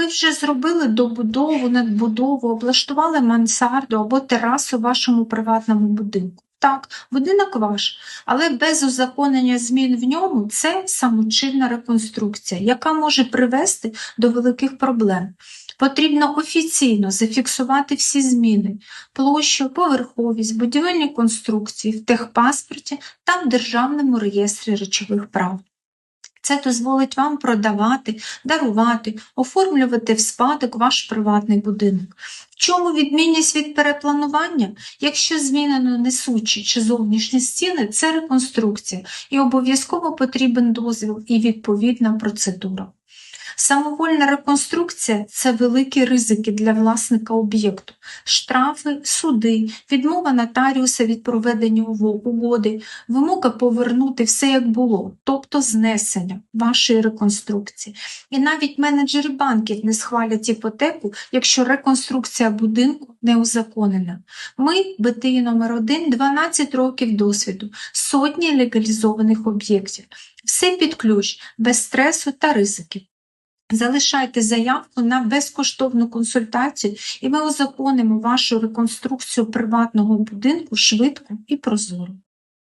Ви вже зробили добудову, надбудову, облаштували мансарду або терасу в вашому приватному будинку. Так, будинок ваш, але без узаконення змін в ньому це самочинна реконструкція, яка може привести до великих проблем. Потрібно офіційно зафіксувати всі зміни, площу, поверховість, будівельні конструкції в техпаспорті та в Державному реєстрі речових прав. Це дозволить вам продавати, дарувати, оформлювати в спадок ваш приватний будинок. В чому відмінність від перепланування? Якщо змінено несучі чи зовнішні стіни, це реконструкція і обов'язково потрібен дозвіл і відповідна процедура. Самовольна реконструкція це великі ризики для власника об'єкту, штрафи, суди, відмова нотаріуса від проведення угоди, вимога повернути все як було, тобто знесення вашої реконструкції. І навіть менеджери банків не схвалять іпотеку, якщо реконструкція будинку не узаконена. Ми, БТІ номер 1 12 років досвіду, сотні легалізованих об'єктів. Все під ключ, без стресу та ризиків. Залишайте заявку на безкоштовну консультацію, і ми узаконимо вашу реконструкцію приватного будинку швидко і прозоро.